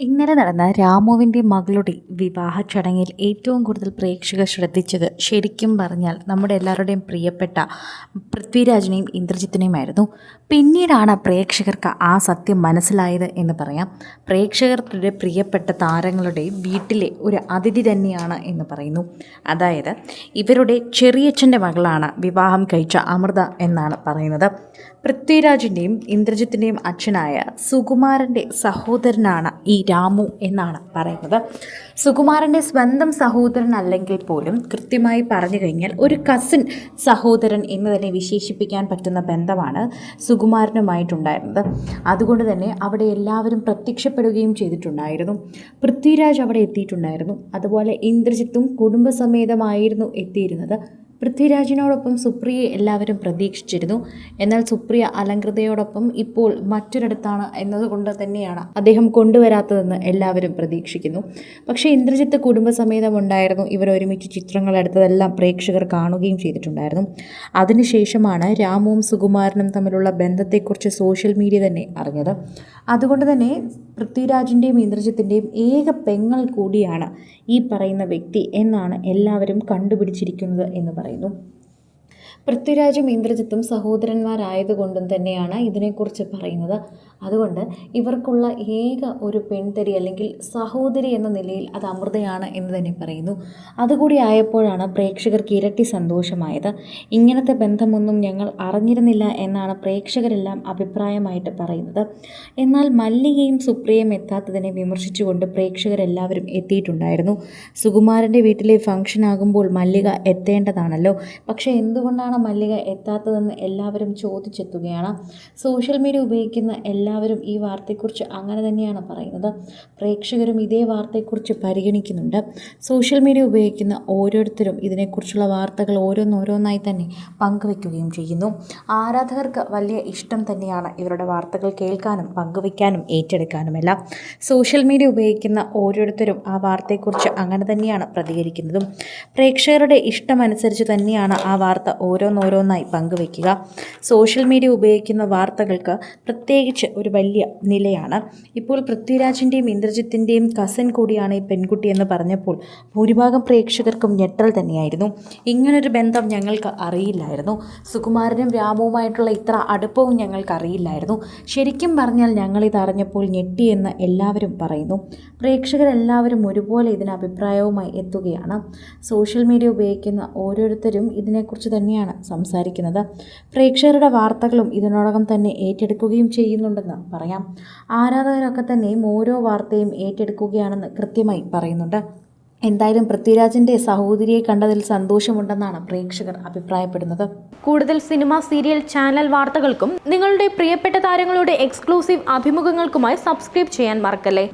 ഇന്നലെ നടന്ന രാമുവിന്റെ മകളുടെ വിവാഹ ചടങ്ങിൽ ഏറ്റവും കൂടുതൽ പ്രേക്ഷകർ ശ്രദ്ധിച്ചത് ശരിക്കും പറഞ്ഞാൽ നമ്മുടെ എല്ലാവരുടെയും പ്രിയപ്പെട്ട പൃഥ്വിരാജിനെയും ഇന്ദ്രജിത്തിനെയുമായിരുന്നു. പിന്നീടാണ് പ്രേക്ഷകർക്ക് ആ സത്യം മനസ്സിലായത് എന്ന് പറയാം. പ്രേക്ഷകരുടെ പ്രിയപ്പെട്ട താരങ്ങളുടെ വീട്ടിലെ ഒരു അതിഥി തന്നെയാണ് എന്ന് പറയുന്നു. അതായത് ഇവരുടെ ചെറിയച്ഛന്റെ മകളാണ് വിവാഹം കഴിച്ച അമൃത എന്നാണ് പറയുന്നത്. പൃഥ്വിരാജിന്റെയും ഇന്ദ്രജിത്തിന്റെയും അച്ഛനായ സുകുമാരന്റെ സഹോദരനാണ് ഈ രാമു എന്നാണ് പറയുന്നത്. സുകുമാരന്റെ സ്വന്തം സഹോദരൻ അല്ലെങ്കിൽ പോലും കൃത്യമായി പറഞ്ഞു കഴിഞ്ഞാൽ ഒരു കസിൻ സഹോദരൻ എന്ന് തന്നെ വിശേഷിപ്പിക്കാൻ പറ്റുന്ന ബന്ധമാണ് സുകുമാരനുമായിട്ടുണ്ടായിരുന്നത്. അതുകൊണ്ട് തന്നെ അവിടെ എല്ലാവരും പ്രത്യക്ഷപ്പെടുകയും ചെയ്തിട്ടുണ്ടായിരുന്നു. പൃഥ്വിരാജ് അവിടെ എത്തിയിട്ടുണ്ടായിരുന്നു. അതുപോലെ ഇന്ദ്രജിത്തും കുടുംബസമേതമായിരുന്നു എത്തിയിരുന്നത്. പൃഥ്വിരാജിനോടൊപ്പം സുപ്രിയയെ എല്ലാവരും പ്രതീക്ഷിച്ചിരുന്നു. എന്നാൽ സുപ്രിയ അലങ്കൃതയോടൊപ്പം ഇപ്പോൾ മറ്റൊരിടത്താണ് എന്നതുകൊണ്ട് തന്നെയാണ് അദ്ദേഹം കൊണ്ടുവരാത്തതെന്ന് എല്ലാവരും പ്രതീക്ഷിക്കുന്നു. പക്ഷേ ഇന്ദ്രജിത്ത് കുടുംബസമേതം ഉണ്ടായിരുന്നു ഇവർ ഒരുമിച്ച് ചിത്രങ്ങൾ എടുത്തതെല്ലാം പ്രേക്ഷകർ കാണുകയും ചെയ്തിട്ടുണ്ടായിരുന്നു. അതിനുശേഷമാണ് രാമുവും സുകുമാരനും തമ്മിലുള്ള ബന്ധത്തെക്കുറിച്ച് സോഷ്യൽ മീഡിയ തന്നെ അറിഞ്ഞത്. അതുകൊണ്ട് തന്നെ പൃഥ്വിരാജിന്റെയും ഇന്ദ്രജിത്തിന്റെയും ഏക പെങ്ങൾ കൂടിയാണ് ഈ പറയുന്ന വ്യക്തി എന്നാണ് എല്ലാവരും കണ്ടുപിടിച്ചിരിക്കുന്നത് എന്ന് പറയുന്നു. പൃഥ്വിരാജും ഇന്ദ്രജിത്തും സഹോദരന്മാരായതുകൊണ്ടും തന്നെയാണ് ഇതിനെക്കുറിച്ച് പറയുന്നത്. അതുകൊണ്ട് ഇവർക്കുള്ള ഏക ഒരു പെൺതരി അല്ലെങ്കിൽ സഹോദരി എന്ന നിലയിൽ അത് അമൃതയാണ് എന്ന് തന്നെ പറയുന്നു. അതുകൂടി ആയപ്പോഴാണ് പ്രേക്ഷകർക്ക് ഇരട്ടി സന്തോഷമായത്. ഇങ്ങനത്തെ ബന്ധമൊന്നും ഞങ്ങൾ അറിഞ്ഞിരുന്നില്ല എന്നാണ് പ്രേക്ഷകരെല്ലാം അഭിപ്രായമായിട്ട് പറയുന്നത്. എന്നാൽ മല്ലികയും സുപ്രിയയും എത്താത്തതിനെ വിമർശിച്ചുകൊണ്ട് പ്രേക്ഷകരെല്ലാവരും എത്തിയിട്ടുണ്ടായിരുന്നു. സുകുമാരന്റെ വീട്ടിലെ ഫംഗ്ഷൻ ആകുമ്പോൾ മല്ലിക എത്തേണ്ടതാണല്ലോ. പക്ഷേ എന്തുകൊണ്ടാണ് മല്ലിക എത്താത്തതെന്ന് എല്ലാവരും ചോദിച്ചെത്തുകയാണ്. സോഷ്യൽ മീഡിയ ഉപയോഗിക്കുന്ന എല്ലാവരും ഈ വാർത്തയെക്കുറിച്ച് അങ്ങനെ തന്നെയാണ് പറയുന്നത്. പ്രേക്ഷകരും ഇതേ വാർത്തയെക്കുറിച്ച് പരിഗണിക്കുന്നുണ്ട്. സോഷ്യൽ മീഡിയ ഉപയോഗിക്കുന്ന ഓരോരുത്തരും ഇതിനെക്കുറിച്ചുള്ള വാർത്തകൾ ഓരോന്നോരോന്നായി തന്നെ പങ്കുവെക്കുകയും ചെയ്യുന്നു. ആരാധകർക്ക് വലിയ ഇഷ്ടം തന്നെയാണ് ഇവരുടെ വാർത്തകൾ കേൾക്കാനും പങ്കുവയ്ക്കാനും ഏറ്റെടുക്കാനുമെല്ലാം. സോഷ്യൽ മീഡിയ ഉപയോഗിക്കുന്ന ഓരോരുത്തരും ആ വാർത്തയെക്കുറിച്ച് അങ്ങനെ തന്നെയാണ് പ്രതികരിക്കുന്നതും. പ്രേക്ഷകരുടെ ഇഷ്ടമനുസരിച്ച് തന്നെയാണ് ആ വാർത്ത ഓരോന്നോരോന്നായി പങ്കുവയ്ക്കുക. സോഷ്യൽ മീഡിയ ഉപയോഗിക്കുന്ന വാർത്തകൾക്ക് പ്രത്യേകിച്ച് ഒരു വലിയ നിലയാണ്. ഇപ്പോൾ പൃഥ്വിരാജിന്റെയും ഇന്ദ്രജിത്തിന്റെയും കസൻ കൂടിയാണ് ഈ പെൺകുട്ടി എന്ന് പറഞ്ഞപ്പോൾ ഭൂരിഭാഗം പ്രേക്ഷകർക്കും ഞെട്ടൽ തന്നെയായിരുന്നു. ഇങ്ങനൊരു ബന്ധം ഞങ്ങൾക്ക് അറിയില്ലായിരുന്നു. സുകുമാരനും രാമുവുമായിട്ടുള്ള ഇത്ര അടുപ്പവും ഞങ്ങൾക്ക് അറിയില്ലായിരുന്നു. ശരിക്കും പറഞ്ഞാൽ ഞങ്ങളിത് അറിഞ്ഞപ്പോൾ ഞെട്ടിയെന്ന് എല്ലാവരും പറയുന്നു. പ്രേക്ഷകരെല്ലാവരും ഒരുപോലെ ഇതിന് അഭിപ്രായവുമായി എത്തുകയാണ്. സോഷ്യൽ മീഡിയ ഉപയോഗിക്കുന്ന ഓരോരുത്തരും ഇതിനെക്കുറിച്ച് തന്നെയാണ് സംസാരിക്കുന്നത്. പ്രേക്ഷകരുടെ വാർത്തകളും ഇതിനോടകം തന്നെ ഏറ്റെടുക്കുകയും ചെയ്യുന്നുണ്ടെന്ന് പറയാം. ആരാധകരൊക്കെ തന്നെയും ഓരോ വാർത്തയും ഏറ്റെടുക്കുകയാണെന്ന് കൃത്യമായി പറയുന്നുണ്ട്. എന്തായാലും പൃഥ്വിരാജിന്റെ സഹോദരിയെ കണ്ടതിൽ സന്തോഷമുണ്ടെന്നാണ് പ്രേക്ഷകർ അഭിപ്രായപ്പെടുന്നത്. കൂടുതൽ സിനിമ സീരിയൽ ചാനൽ വാർത്തകൾക്കും നിങ്ങളുടെ പ്രിയപ്പെട്ട താരങ്ങളുടെ എക്സ്ക്ലൂസീവ് അഭിമുഖങ്ങൾക്കുമായി സബ്സ്ക്രൈബ് ചെയ്യാൻ മറക്കല്ലേ?